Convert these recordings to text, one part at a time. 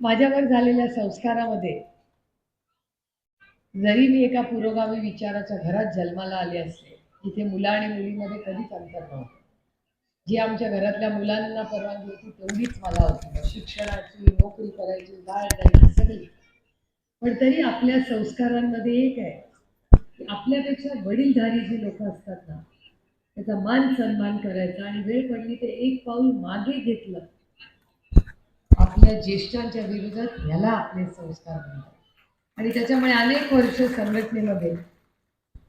माझ्यावर झालेल्या संस्कारामध्ये जरी मी एका पुरोगामी विचाराच्या घरात जन्माला आले असले तिथे मुलं आणि मुलीमध्ये कधीच अंतर नव्हतं. जी आमच्या घरातल्या मुलांना परवानगी होती तेवढीच मला होती. शिक्षणाची नोकरी करायची बाळ सगळी. पण तरी आपल्या संस्कारांमध्ये एक आहे. की आपल्यापेक्षा वडीलधारी जी लोक असतात ना त्याचा मान सन्मान करायचा आणि वेळ पडली ते एक पाऊल मागे घेतलं. त्या ज्येष्ठांच्या विरोधात ह्याला आपले संस्कार म्हणतात. आणि त्याच्यामुळे अनेक वर्ष संघटनेमध्ये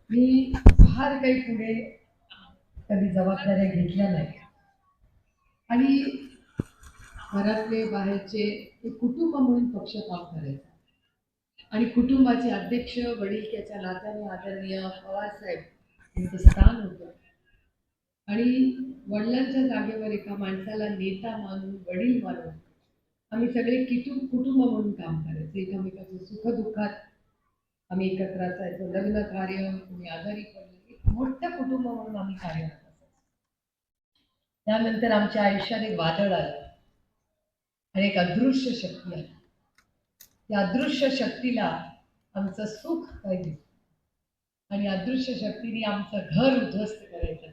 मी फार काही पुढे कधी जबाबदाऱ्या घेतल्या नाही आणि घरातले बाहेरचे एक कुटुंब म्हणून पक्ष काम करायचा. आणि कुटुंबाचे अध्यक्ष वडील त्याच्या नात्याने आदरणीय पवारसाहेब यांचं स्थान होतं. आणि वडिलांच्या जागेवर एका माणसाला नेता मानून वडील मानून आम्ही सगळे किटुंब कुटुंब म्हणून काम करायचो. एकमेकाचं सुखदुःखात आम्ही एकत्र असायचो. लग्न कार्य तुम्ही आजारी पडलं एक मोठं कुटुंब म्हणून आम्ही कार्यरत असायचो. त्यानंतर आमच्या आयुष्यात एक वादळ आलं. आणि एक अदृश्य शक्ती आली. त्या अदृश्य शक्तीला आमचं सुख पाहिजे आणि अदृश्य शक्तीने आमचं घर उद्ध्वस्त करायचं.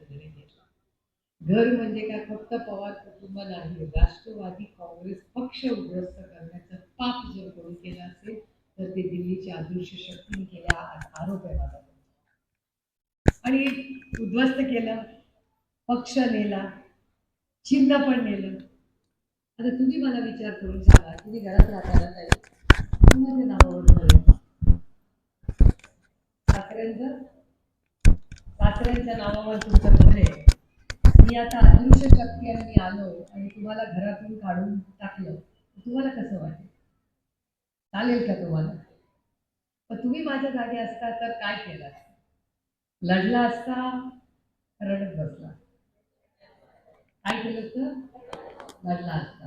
घर म्हणजे काय? फक्त पवार कुटुंब नाही. राष्ट्रवादी काँग्रेस पक्ष उद्ध्वस्त करण्याचं पाप जर कोणी केलं असेल तर ते दिल्लीच्या अदृश्य शक्तीने केल्या हा आरोप आहे माझा आणि उद्ध्वस्त केलं पक्ष नेला चिन्ह पण नेलं. आता तुम्ही मला विचार करून सांगा तुम्ही घरात राहताना नाही? तुम्हाला नावावर झालं सासऱ्यांचं? सासऱ्यांच्या नावावर तुमचं घर आहे. मी आता अदृश्य शक्ती आणि मी आलो आणि तुम्हाला घरातून काढून टाकलं. तुम्हाला कसं वाटेल? चालेल का तुम्हाला? पण तुम्ही माझ्या जागे असता तर काय केलं लढला असता रडत बसला. काय केलं तर लढला असता.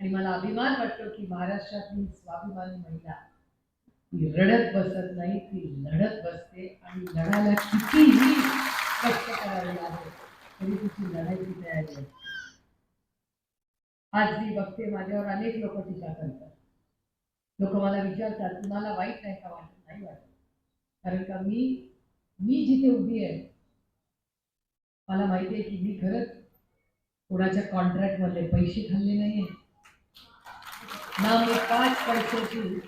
आणि मला अभिमान वाटतो की महाराष्ट्रातली स्वाभिमानी महिला ती रडत बसत नाही ती लढत बसते आणि लढायला कितीही कष्ट करावे लागेल. तरी तिची लढायची तयारी आज मी बघते माझ्यावर अनेक लोक टीका करतात. लोक मला विचारतात तुम्हाला वाईट नाही का वाटत? नाही वाटत. कारण का मी मी जिथे उभी आहे मला माहिती आहे की मी खरंच कोणाच्या कॉन्ट्रॅक्टमधले पैसे खाल्ले नाहीये. ना मी पाच पैशाची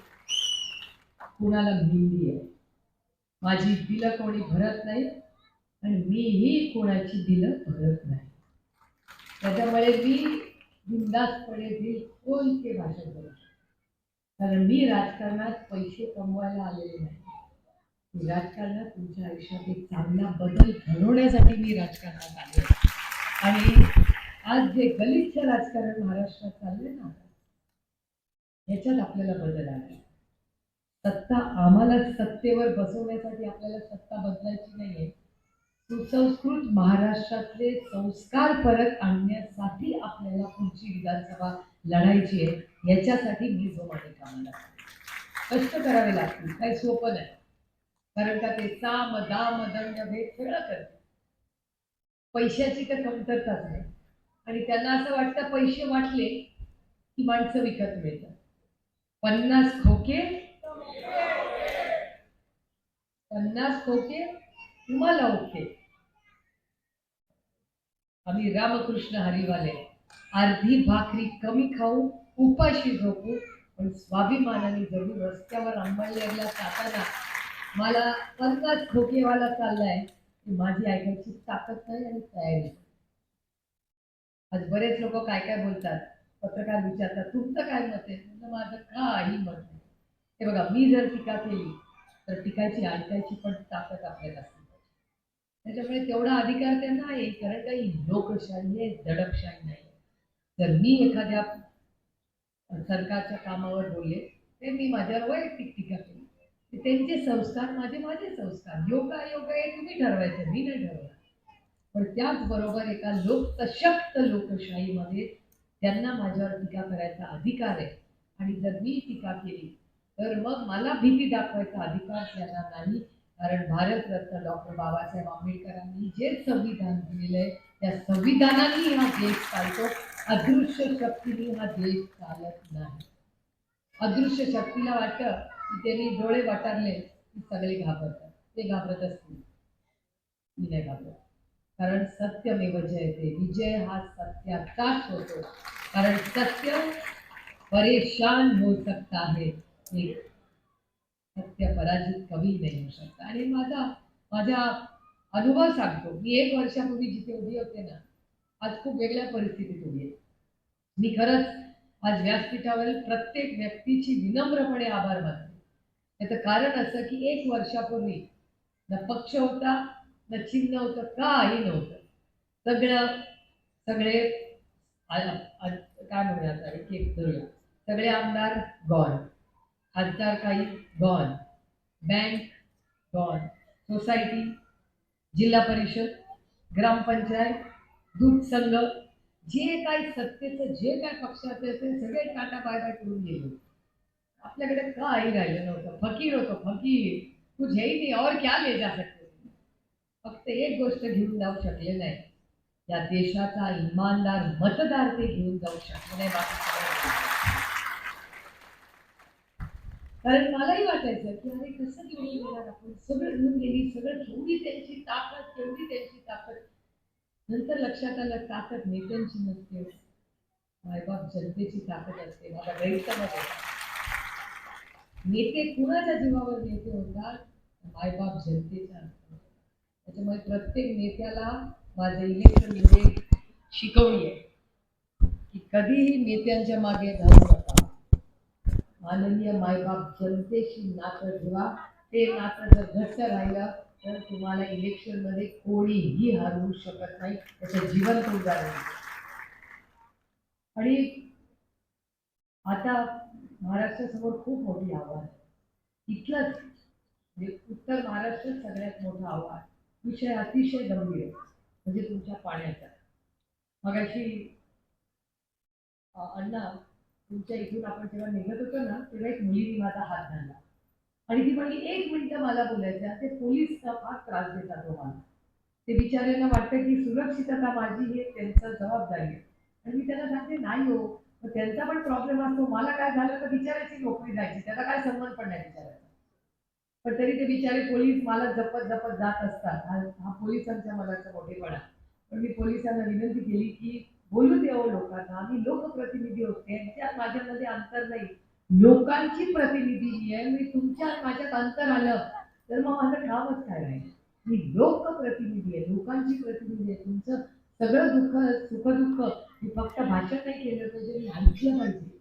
कुणाला भिंडी आहे. माझी बिलं कोणी भरत नाही आणि मीही कोणाची दिलं भरत नाही. त्याच्यामुळे मी बिंदासपणे दिल ते भाषण करू कारण मी राजकारणात पैसे कमवायला आलेले नाही. मी राजकारणात तुमच्या आयुष्यात एक चांगला बदल घडवण्यासाठी मी राजकारणात आले. आणि आज जे गलिच्छ राजकारण महाराष्ट्रात चाललंय ना ह्याच्यात आपल्याला बदल आला सत्ता आम्हाला सत्तेवर बसवण्यासाठी आपल्याला सत्ता बदलायची नाही आहे सुसंस्कृत महाराष्ट्रातले संस्कार परत आणण्यासाठी आपल्याला पुढची विधानसभा लढायची आहे. याच्यासाठी मी जोमाने कामाला लागते. कष्ट करावे लागतील काही सोपं नाही. कारण का ते साम दाम दंड भेद सगळं करते पैशाची तर कमतरताच नाही आणि त्यांना असं वाटतं पैसे वाटले की माणसं विकत मिळतात. पन्नास खोके पन्नास खोके तुम्हाला ओके. आम्ही रामकृष्ण हरिवाले. अर्धी भाकरी कमी खाऊ उपाशी झोपू पण स्वाभिमानाने जरूर रस्त्यावर अंबळनेरला जाताना मला पन्नास खोकेवाला चाललाय की माझी ऐकायची ताकद नाही आणि तयारी आज बरेच लोक काय काय बोलतात पत्रकार विचारतात तुमचं काय मत आहे? म्हणलं, माझं काही मत नाही. हे बघा मी जर टीका केली तर टिकायची ऐकायची पण ताकद आपल्याला असते. त्याच्यामुळे तेवढा अधिकार त्यांना आहे. कारण काही लोकशाही आहे दडपशाही नाही. जर मी एखाद्या सरकारच्या कामावर बोलले ते मी माझ्यावर वैयक्तिक टीका केली त्यांचे संस्कार माझे माझे संस्कार. योगा योगा हे तुम्ही ठरवायचं मी नाही ठरवणार. पण त्याचबरोबर एका लोक सशक्त लोकशाहीमध्ये त्यांना माझ्यावर टीका करायचा अधिकार आहे. आणि जर मी टीका केली तर मग मला भीती दाखवायचा अधिकार त्यांना नाही. कारण भारतरत्न डॉक्टर बाबासाहेब आंबेडकरांनी जे संविधान दिलेलं आहे त्या संविधानाने हा देश चालतो. अदृश्य शक्तीने हा देश चालत नाही. अदृश्य शक्तीला वाटतं की त्यांनी डोळे वाटारले की सगळे घाबरतात. ते घाबरत असतील. मी नाही घाबरत. कारण सत्यमेव जयते विजय हा सत्याचाच होतो कारण सत्य परेशान हो सकता है सत्य पराजित कवी नाही होऊ शकता. आणि माझा माझा अनुभव सांगतो मी एक वर्षापूर्वी जिथे उभी होते ना आज खूप वेगळ्या परिस्थितीत उभी आहे. मी खरंच आज व्यासपीठावरील प्रत्येक व्यक्तीची विनम्रपणे आभार मानते. त्याचं कारण असं की एक वर्षापूर्वी न पक्ष होता न चिन्ह होतं काही नव्हतं. सगळं सगळे काय म्हणूया एक एक धरूया सगळे आमदार गॉन खासदार काही गॉन बँक गॉन सोसायटी जिल्हा परिषद ग्रामपंचायत दूध संघ, जे काही सत्तेचं, जे काय पक्षाचे असेल, सगळे टाटा बाय बाय करून गेले. आपल्याकडे काही राहिलं नव्हतं. फकीर होतो, फकीर. कुछ है ही नहीं, और क्या ले जा सकते? फक्त एक गोष्ट घेऊन जाऊ शकले नाही. या देशाचा इमानदार मतदार ते घेऊन जाऊ शकले नाही कारण मलाही वाटायचं की अरे कसं घेऊन गेला आपण सगळं घेऊन गेली सगळं केवढी त्यांची ताकद केवढी त्यांची ताकद. नंतर लक्षात आलं ताकद नेत्यांची नसते. मायबाप जनतेची ताकद असते. मला गैरसमज नेते कुणाच्या जीवावर नेते होतात? मायबाप जनतेचा त्याच्यामुळे प्रत्येक नेत्याला माझे इलेक्शन म्हणजे शिकवणी आहे. की कधीही नेत्यांच्या मागे धावू नका. माननीय मायबाप जनतेशी नातं ठेवा. ते नातं जर घट्ट राहिलं तर तुम्हाला इलेक्शनमध्ये कोणीही हरवू शकत नाही. त्याचं जीवन तुमच्या आणि आता महाराष्ट्रासमोर खूप मोठी आव्हान आहे. इथलंच म्हणजे उत्तर महाराष्ट्रात सगळ्यात मोठं आव्हान विषय अतिशय गंभीर आहे. म्हणजे तुमच्या पाण्याचा. मगाशी अण्णा तुमच्या इथून आपण जेव्हा निघत होतो ना तेव्हा एक मुलीने माझा हात धरला. आणि ती म्हणजे एक मिनिटं मला बोलायचं ते पोलीस फार त्रास देतात हो मला. ते बिचाऱ्यांना वाटतं की सुरक्षितता माझी हे त्यांचं जबाबदारी आहे. आणि मी त्यांना सांगते नाही हो मग त्यांचा पण प्रॉब्लेम असतो. मला काय झालं तर बिचारायची नोकरी जायची. त्याला काय संबंध पण नाही बिचारायचा पण तरी ते बिचारे पोलीस मला जपत जपत जात असतात. हा हा पोलिसांच्या मनाचा मोठेपणा. पण मी पोलिसांना विनंती केली की बोलू द्यावं लोकांना. आम्ही लोकप्रतिनिधी होते. त्यांच्यात माझ्यामध्ये अंतर नाही. लोकांची प्रतिनिधी मी आहे. मी तुमच्यात माझ्यात अंतर आलं तर मग माझं कामच काय नाही मी लोकप्रतिनिधी आहे. लोकांची प्रतिनिधी आहे. तुमचं सगळं दुःख सुखदुःख मी फक्त भाषण नाही केलं पाहिजे मी ऐकलं पाहिजे.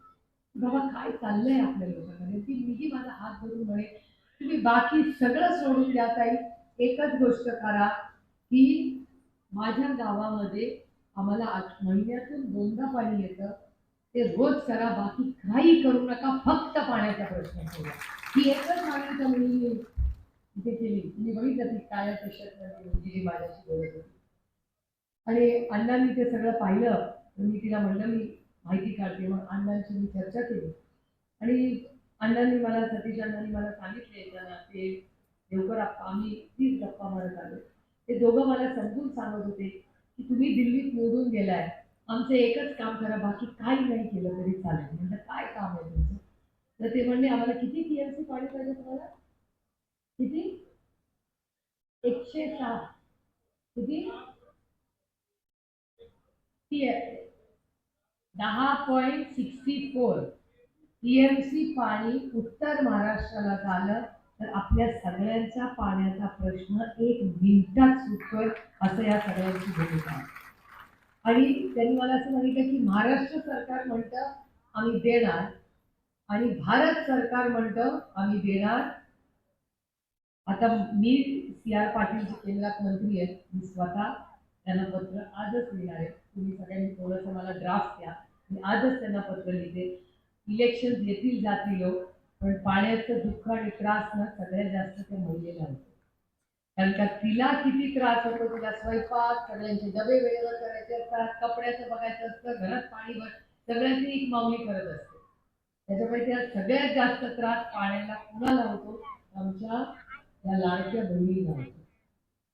बाबा काय चाललंय आपल्या लोकांमध्ये? ती मीही माझा हात धरून म्हणे तुम्ही बाकी सगळं सोडून द्या ताई. एकच गोष्ट करा की माझ्या गावामध्ये आम्हाला आज महिन्यातून दोनदा पाणी येतं. ते रोज करा बाकी काही करू नका फक्त पाण्याचा प्रश्न सोडा ही एकच मागणी त्या मुलीने तिथे केली. म्हणजे बघितलं ती काळ्या टी मुलगी माझ्याशी बोलत होती. आणि अण्णांनी ते सगळं पाहिलं. तर मी तिला म्हणलं मी माहिती काढते. मग अण्णांची मी चर्चा केली. आणि अण्णांनी मला सतीश अण्णांनी मला सांगितले येताना ते देवकर आम्ही तीच गप्पा मारत आलो ते दोघं मला समजून सांगत होते. की तुम्ही दिल्लीत निवडून गेलाय. आमचं एकच काम करा बाकी काही नाही केलं तरी चालेल. म्हणजे काय काम आहे तुमचं? तर ते म्हणले आम्हाला किती टीएमसी पाणी पाहिजे तुम्हाला? किती? एकशे सहा किती? दहा पॉईंट सिक्स्टी फोर. टीएमसी पाणी उत्तर महाराष्ट्राला झालं. तर आपल्या सगळ्यांच्या पाण्याचा प्रश्न एक मिनिटात सुटतोय असं या सगळ्यांची भूमिका आहे. आणि त्यांनी मला असं सांगितलं की महाराष्ट्र सरकार म्हणतं आम्ही देणार. आणि भारत सरकार म्हणतं आम्ही देणार. आता मी सी आर पाटीलचे केंद्रात मंत्री आहेत मी स्वतः त्यांना पत्र आजच लिहिणार आहे. तुम्ही सगळ्यांनी थोडंसं मला ड्राफ्ट द्या. मी आजच त्यांना पत्र लिहिते. इलेक्शन येतील जातील लोक पण पाण्याचं दुःख आणि त्रास ना सगळ्यात जास्त ते म्हणजे महिलेला होतो कारण का तिला किती त्रास होतो तिला स्वयंपाक सगळ्यांचे डबे वेळेवर करायचे असतात कपड्याचं बघायचं असतं घरात पाणी भर सगळ्यांची एक माऊली करत असते. त्याच्यामुळे त्या सगळ्यात जास्त त्रास पाण्याला कुणाला होतो? आमच्या या लाडक्या बहिणीला होतो.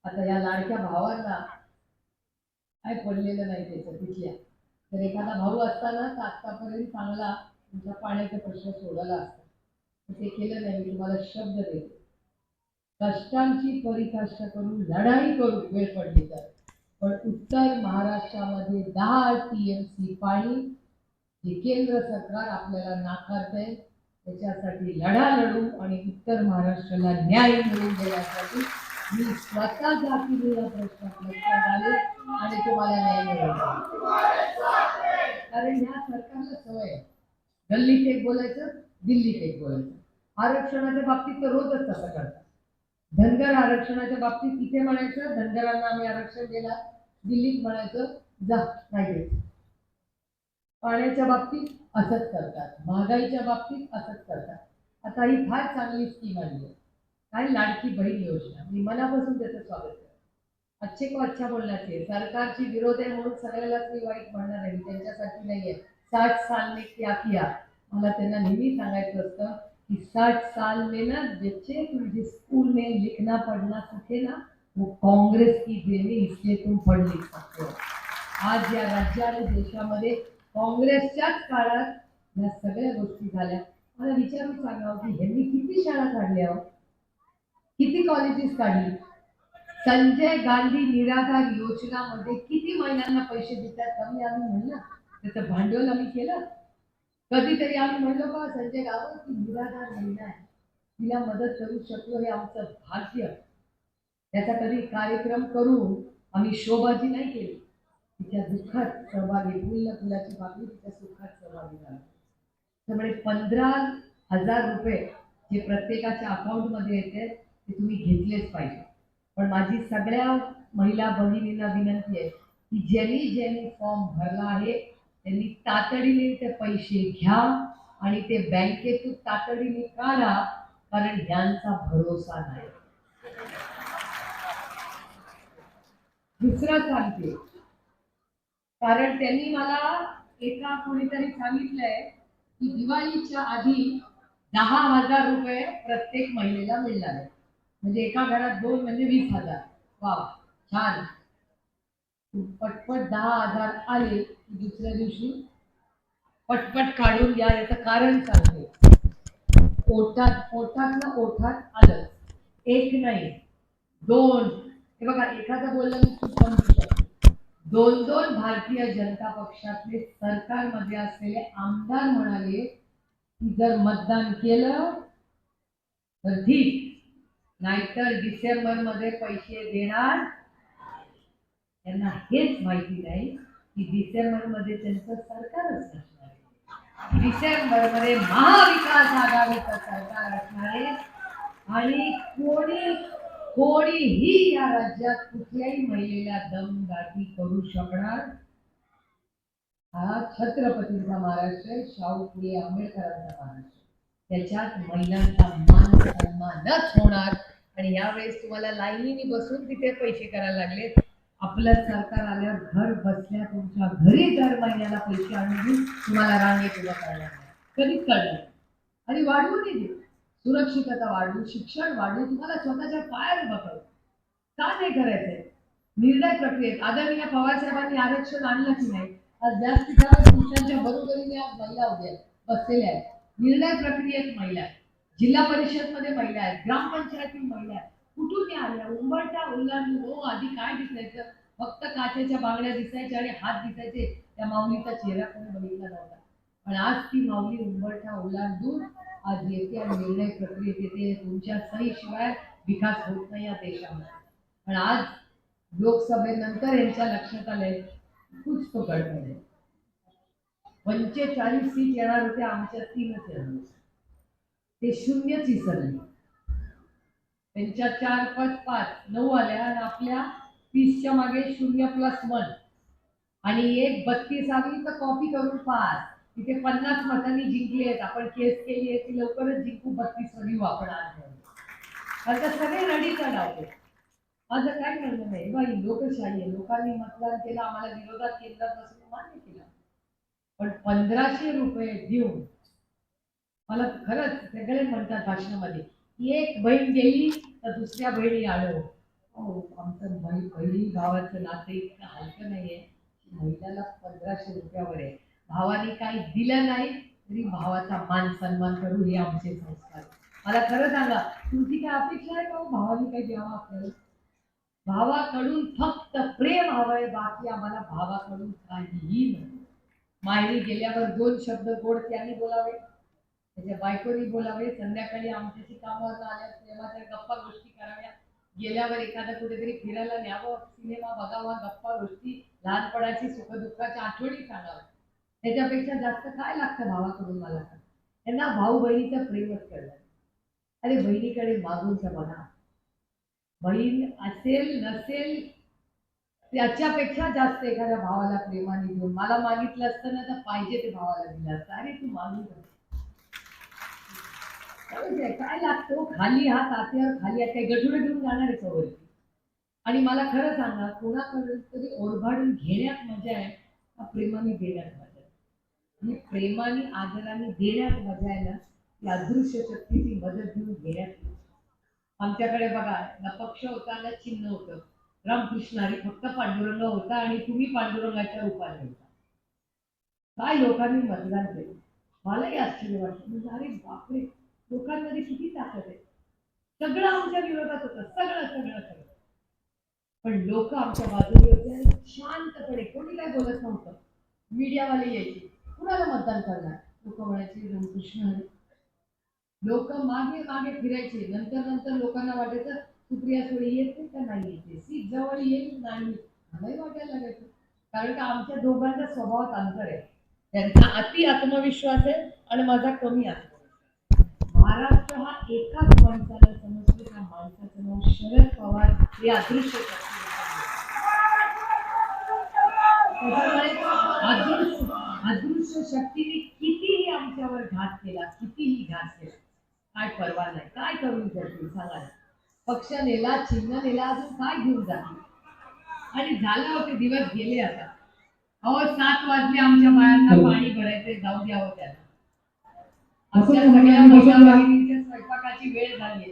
आता या लाडक्या भावांना काय पडलेलं नाही त्याचं तिथल्या. तर एखादा भाऊ असताना तर आत्तापर्यंत चांगला तुमच्या पाण्याचा प्रश्न सोडवला असता. ते केलं नाही मी तुम्हाला शब्द देतो. कष्टांची परिकाष्ठा करून लढाई करून वेळ पडली तर. पण उत्तर महाराष्ट्रामध्ये दहा टी एम सी पाणी जे केंद्र सरकार आपल्याला नाकारते त्याच्यासाठी लढा लढू आणि उत्तर महाराष्ट्राला न्याय मिळवून देण्यासाठी मी स्वतः जाती या लक्षात आले आणि तुम्हाला न्याय मिळवला कारण ह्या सरकारला सवय गल्लीत एक बोलायचं दिल्लीत एक बोलायचं. आरक्षणाच्या बाबतीत तर रोजच तसं करतात. धनगर आरक्षणाच्या बाबतीत इथे म्हणायचं धनगरांना आम्ही आरक्षण दिला दिल्लीत म्हणायचं जा नाही पाण्याच्या बाबतीत असंच करतात महागाईच्या बाबतीत असंच करतात. आता ही फार चांगली स्कीम आली आहे. काय लाडकी बहीण योजना? मी मनापासून त्याचं स्वागत करतो. अच्छे को अच्छा बोलण्याचे सरकारची विरोध आहे म्हणून सगळ्यालाच मी वाईट म्हणणार नाही त्यांच्यासाठी नाहीये. साठ साल ने क्या किया मला त्यांना नेहमी सांगायचं असतं कि साठ साल में ना बच्चे जिस स्कूल में लिखना, पढ़ना सीखे ना, वो कांग्रेस की देन इसलिए तुम पढ़ लिख सकते हो। आज या राज्य आणि देशामध्ये काँग्रेसच्याच काळात या सगळ्या गोष्टी झाल्या। मला विचारून सांगावं की ह्यांनी किती शाळा काढल्या हो? किती कॉलेजेस काढली? संजय गांधी निराधार योजनामध्ये किती महिलांना पैसे देतात? कमी आम्ही म्हणलं, त्याचं भांडवल आम्ही केलं. कधीतरी आम्ही म्हणलो का संजय गावत की निराधार महिना आहे तिला मदत करू शकलो हे आमचं भाग्य. त्याचा कधी कार्यक्रम करून आम्ही शोभाजी नाही केली. तिच्या दुःखात सहभागी पूर्ण फुलाची बातमी तिच्या सुखात सहभागी झाली. त्यामुळे पंधरा हजार रुपये जे प्रत्येकाच्या अकाउंटमध्ये येते ते तुम्ही घेतलेच पाहिजे. पण माझी सगळ्या महिला भगिनींना विनंती आहे की ज्यांनी ज्यांनी फॉर्म भरला आहे त्यांनी तातडीने ते पैसे घ्या आणि ते बँकेतून तातडीने काढा कारण ह्यांचा भरोसा नाही. दुसरं सांगते. कारण त्यांनी मला एका कोणीतरी सांगितलंय की दिवाळीच्या आधी दहा हजार रुपये प्रत्येक महिलेला मिळणार आहे म्हणजे एका घरात दोन म्हणजे वीस हजार. वा छान. पटपट दहा हजार आले. दुसऱ्या दिवशी पटपट काढून घ्या याचं कारण सांगते. ओठात पोटात ना ओठात आलं. एक नाही दोन. हे बघा एखादा बोललं मी खूप समजू दोन दोन भारतीय जनता पक्षातले सरकारमध्ये असलेले आमदार म्हणाले की जर मतदान केलं तर ठीक. नाहीतर डिसेंबरमध्ये पैसे देणार. त्यांना हेच माहिती नाही. की डिसेंबरमध्ये त्यांचं सरकारच असणार आहे. डिसेंबरमध्ये महाविकास आघाडीचं सरकार असणार आहे. आणि कोणी कोणीही या राज्यात कुठल्याही महिलेला दमदाटी करू शकणार. हा छत्रपतींचा महाराष्ट्र आहे शाहू फुले आंबेडकरांचा महाराष्ट्र त्याच्यात महिलांचा मान सन्मानच होणार. आणि यावेळेस तुम्हाला लाईनीने बसून तिथे पैसे करायला लागले आपलं सरकार आल्यावर घर बसल्या तुमच्या घरी दर महिन्याला पैसे आणून देऊन तुम्हाला रांगेत उभं करणार कधीच करणार आणि वाढवू नाही सुरक्षितता वाढवू शिक्षण वाढवू तुम्हाला स्वतःच्या पायावर उभं का नाही करायचंय? निर्णय प्रक्रियेत. आदरणीय पवार साहेबांनी आरक्षण आणलं की नाही? आज जास्त पुरुषांच्या बरोबरीने आज महिला उभ्या बसलेल्या आहेत. निर्णय प्रक्रियेत महिला आहेत. जिल्हा परिषदमध्ये महिला आहेत. ग्रामपंचायतीत महिला आहेत. कुठून आल्या उंबरठा उल्लाडून हो आधी काय दिसायचं? फक्त काचेच्या बांगड्या दिसायच्या आणि हात दिसायचे. त्या माऊलीचा चेहरा कोणी बघितला नव्हता. पण आज ती माऊली उंबरठा ओलांडून आज येते आणि निर्णय प्रक्रियेत येते. तुमच्या सहीशिवाय विकास होत नाही या देशामध्ये. पण आज लोकसभेनंतर यांच्या लक्षात आलंय कुछ तो गडबड आहे. पंचेचाळीस सीट येणार होते आमच्या तीनच येणार ते शून्यच विसरले त्यांच्या चार पाच पाच नऊ आल्या आणि आपल्या तीसच्या मागे शून्य प्लस वन आणि एक बत्तीस आली तर कॉपी करून पास तिथे पन्नास मतांनी जिंकली आहेत. आपण केस केली आहे ती लवकरच जिंकू. बत्तीस घेऊ आपण आज आता सगळे रडी चढावते माझं काय म्हणणं नाही बाई लोकशाही आहे. लोकांनी मतदान केलं आम्हाला विरोधात केंद्रापासून मान्य केलं. पण पंधराशे रुपये देऊन मला खरंच सगळे म्हणतात भाषणामध्ये एक बहीण गेली तर दुसऱ्या बहिणी आलो. हो आमचं बहीण बहिणी भावाचं नातं इतकं हलकं नाहीये. की महिन्याला पंधराशे रुपयावर आहे. भावाने काही दिलं नाही तरी भावाचा मान सन्मान करू हे आमचे संस्कार. मला खरं सांगा तुमची काय अपेक्षा आहे का हो? भावाने काही द्यावा आपल्याला? भावाकडून फक्त प्रेम हवंय बाकी आम्हाला भावाकडून काहीही नाही. माहेरी गेल्यावर दोन शब्द गोड त्यांनी बोलावे. त्याच्या बायकोनी बोलावे संध्याकाळी आमच्याशी कामावर आल्या प्रेमाच्या गप्पा गोष्टी कराव्या. गेल्यावर एखादा कुठेतरी फिरायला न्यावं सिनेमा बघावा गप्पा गोष्टी लहानपणाची सुखदुःखाच्या आठवणी सांगाव्या. त्याच्यापेक्षा जास्त काय लागतं भावाकडून मला? सांग त्यांना भाऊ बहिणीचं प्रेमच करणार अरे बहिणीकडे मागूनच म्हणा. बघा बहीण असेल नसेल त्याच्यापेक्षा जास्त एखाद्या भावाला प्रेमाने देऊन मला मागितलं असतं ना तर पाहिजे ते भावाला दिलं असतं. अरे तू मागू नको. काय लागतो खाली हात आत्यावर खाली हात काही गठुडे घेऊन जाणार आहे सवय आणि मला खरं सांगा कोणाकडून तरी ओरभाडून घेण्यात मजा आहे का प्रेमाने देण्यात मजा आहे? आणि प्रेमाने आदराने देण्यात मजा आहे ना ती अदृश्य शक्तीची मदत घेऊन घेण्यात आमच्याकडे बघा ना पक्ष होता ना चिन्ह होतं. रामकृष्ण हरी फक्त पांडुरंग होता आणि तुम्ही पांडुरंगाच्या रूपाने होता. काय लोकांनी मतदान केलं? मलाही आश्चर्य वाटलं. म्हणजे अरे बापरे लोकांमध्ये किती ताकद आहे? सगळं आमच्या विरोधात होतं. सगळं सगळं सगळं. पण लोक आमच्या बाजूने होते आणि शांतपणे कोणी काय बोलत नव्हतं. मीडियावाले यायचे. कुणाला मतदान करणार? लोक म्हणायचे रामकृष्ण लोक मागे मागे फिरायचे. नंतर नंतर लोकांना वाटायचं सुप्रिया सुळे येते का? नाही येते सीट जवळ येईल नाही. मलाही वाटायला लागायचं. कारण का आमच्या दोघांच्या स्वभावात अंतर आहे. त्यांचा अति आत्मविश्वास आहे आणि माझा कमी आहे. महाराष्ट्र हा एकाच माणसाला समजतो त्या माणसाचं नाव शरद पवार हे अदृश्य अदृश्य शक्तीने कितीही आमच्यावर घात केला कितीही घात केला काय परवा नाही. काय करून करतील सांगा. पक्ष नेला चिन्ह नेला अजून काय घेऊन जातील? आणि झालं होते दिवस गेले आता. अहो सात वाजले आमच्या बायांना पाणी भरायचे जाऊ द्यावं त्यांना आमच्या सगळ्या महिला भगिनींच्या स्वयंपाकाची वेळ झाली.